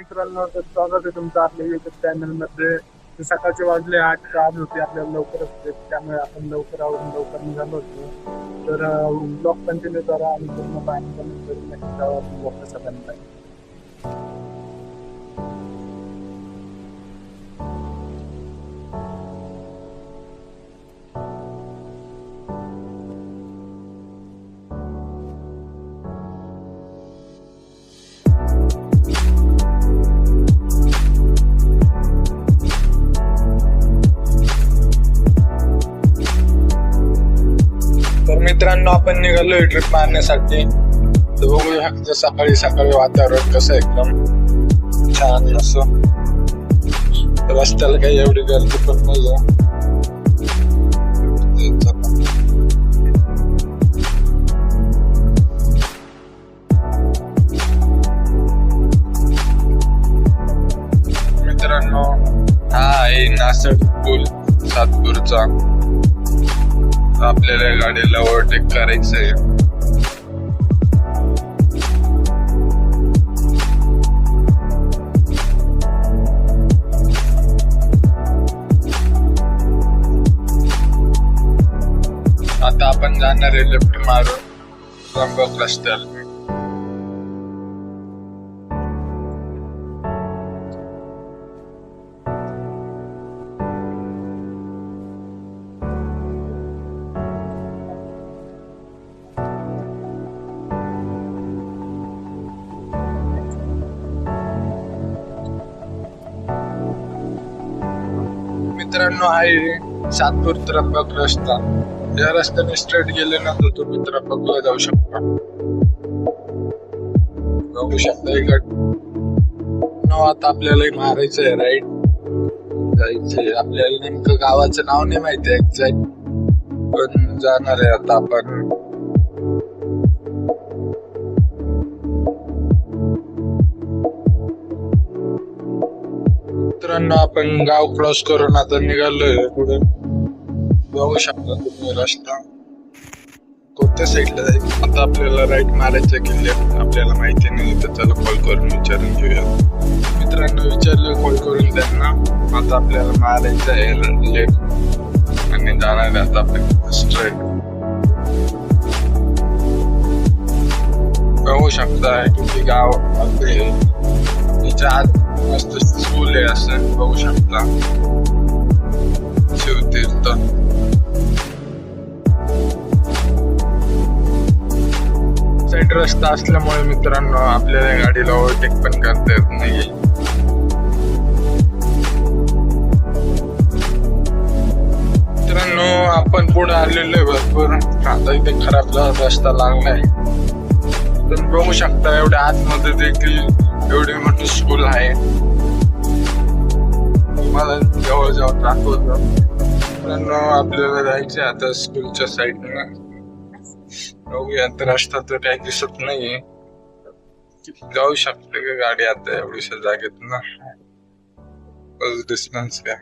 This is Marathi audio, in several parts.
मित्रांनो तर स्वागत आहे तुमचं आपल्या युट्यूब चॅनलमध्ये सकाळचे वाजले आठ काम होते आपल्याला लवकरच होते त्यामुळे आपण लवकर आवडून लवकर निघालो होतो. तर ब्लॉग कंटिन्यू करा आणि पूर्ण पाणी कमी करून नक्की जाऊ आपण वॉक मित्रांनो आपण निघालोय ट्रिप मारण्यासाठी. तर बघूया शकता सकाळी सकाळी वातावरण कसं एकदम. छान असं. रस्त्याला काही एवढी गर्दी पण नाही मित्रांनो हा आहे नासड पूल सातपूरचा. आपल्याला गाडीला ओव्हरटेक करायचं आहे. आता आपण जाणार आहे लेफ्ट मारून रंग क्लस्टर मित्रांनो आहे सातपूर त्र्यंबक रस्ता. या रस्त्याने स्ट्रेट गेले ना तर तुम्ही त्र्यंबकला जाऊ शकता. बघू शकता इकड नो आता आपल्याला मारायचं आहे राईट जायचंय. आपल्याला नेमकं गावाचं नाव नाही माहिती एक्झॅक्ट पण जाणार आहे आता आपण. मित्रांनो आपण गाव क्रॉस करून आता निघालोय पुढे. बघू शकता तुम्ही रस्ता. कोणत्या साईडला जाईल आता आपल्याला राईट मारायचं की लेफ्ट आपल्याला माहिती नाही तर त्याला कॉल करून विचारून घेऊया. मित्रांनो विचारलं कॉल करून त्यांना. आता आपल्याला मारायचं आहे लेफ्ट आणि जाणार आता आपण स्ट्रेट बघू शकता की गाव आपले. तिच्या आत मस्त स्कूल आहे असं बघू शकता शिवतीर्थ साईड रस्ता असल्यामुळे मित्रांनो आपल्याला गाडीला ओव्हरटेक पण करता येत नाही मित्रांनो आपण पुढे आलेलो आहे भरपूर आता इथे खराब रस्ता लागलाय पण बघू शकता एवढ्या आतमध्ये देखील एवढी मोठी स्कूल आहे. मला जवळ जवळ दाखवत पण आपल्याला जायचं आता स्कूलच्या साईडनं बघूया तर रस्ता तर काही दिसत नाहीये. जाऊ शकते का गाडी आता एवढीशा जागेत ना? डिस्टन्स काय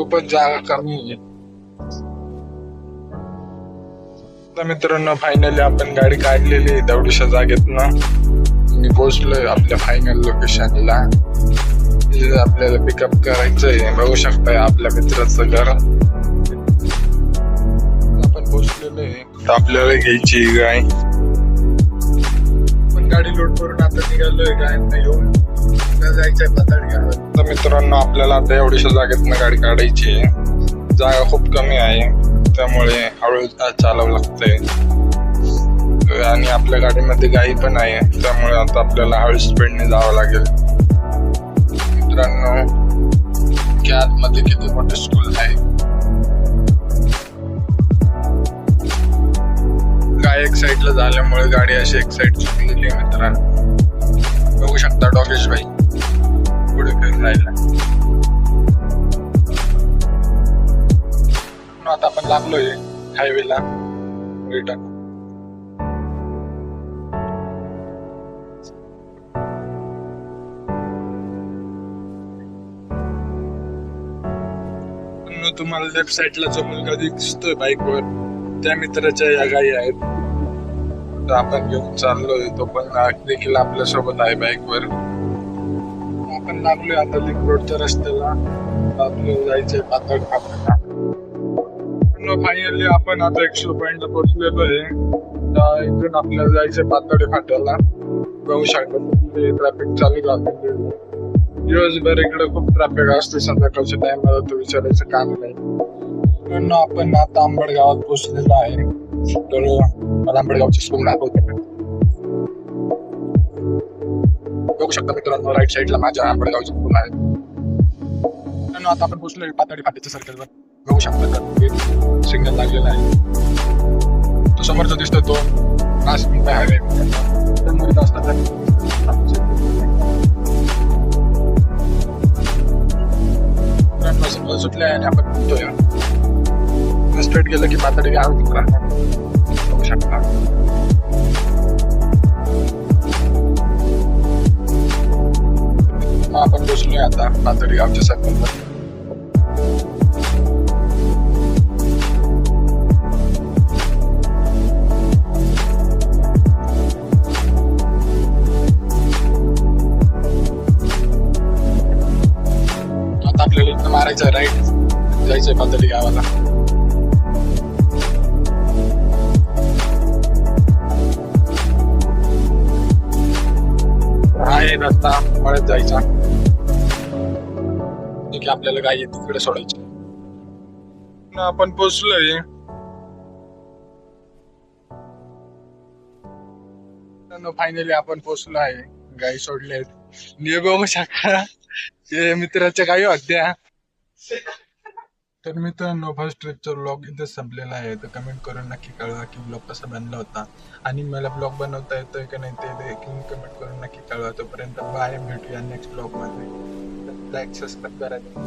खूपच जागा कमी आहे. आता मित्रांनो फायनली आपण गाडी काढलेली आहे. तेवढ्याशा जागेत ना मी पोहोचलोय आपल्या फायनल लोकेशनला तिथे आपल्याला पिकअप करायचंय. बघू शकताय आपल्या मित्राचं घर. आपण पोहोचलेलो आहे. तर आपल्याला घ्यायची गाय. पण गाडी लोड करून आता निघालोय गायांना येऊन जायचंय पातळी मित्रांनो आपल्याला आता एवढ्याशा जागेतनं गाडी काढायची आहे. जागा खूप कमी आहे. त्यामुळे हळूहळू चालावं लागतंय. आणि आपल्या गाडीमध्ये गाई पण आहे. त्यामुळे आता आपल्याला हळू स्पीडने जावं लागेल. मित्रांनो की आतमध्ये किती मोठे स्कूल आहे. गाय एक साईडला झाल्यामुळे गाडी अशी एक साईड चुकलेली आहे मित्रांनो. बघू शकता डॉगेश भाई. लागलोय हायवेला रिटर्न मग तुम्हाला लेफ्ट साईडला जो मुलगा दिसतोय बाईकवर त्या मित्राच्या या गायी आहेत. तर आपण घेऊन चाललोय. तो पण देखील आपल्यासोबत आहे बाईकवर आपण लागलोय आता लिंक रोडच्या रस्त्याला. आपलं जायचंय पातळ खापला फायनली आपण आता एकशे पॉइंटला पोहोचलेलो आहे. तर इथून आपल्याला जायचं पातळी फाट्याला. बघू शकतो ट्रॅफिक चालू झालं दिवसभर इकडे खूप ट्रॅफिक असते संध्याकाळच्या टाइमला तो विचारायचं काम नाही. पण आपण आता आंबड गावात पोहोचलेलो आहे. तर मला आंबडगावची स्कूल दाखवतो. बघू शकता मित्रांनो राईट साईडला माझ्या आंबडगावची स्कूल आहे. आता आपण पोहोचलो पातळी फाटीच्या सर्कलवर बघू शकता का सिग्नल लागलेला आहे. तो समोरचा जो दिसतो तो नाशिक हायवे समोर असतात सुटले आणि आपण निघतोय स्ट्रेट गेलं की पातळी गाव राहणार बघू शकता आपण पोचलोय आता पातळी गावच्या सर्कलवर मारायचं राईट जायचंय पातळी गावाला आहे रस्ता पळत जायचा की आपल्याला गाई तिकडे सोडायची न आपण पोचलोय फायनली आपण पोचलो आहे गाई सोडले आहेत बघू शकता ते मित्राच्या गाई होत्या तर मित्रांनो फर्स्ट ट्रिपचा ब्लॉग इथे संपलेला आहे. तर कमेंट करून नक्की कळवा की ब्लॉग कसा बनला होता. आणि मला ब्लॉग बनवता येतोय का नाही ते देखील कमेंट करून नक्की कळवा. तोपर्यंत बाय भेटूया नेक्स्ट ब्लॉगमध्ये लाईक सबस्क्राईब करायचं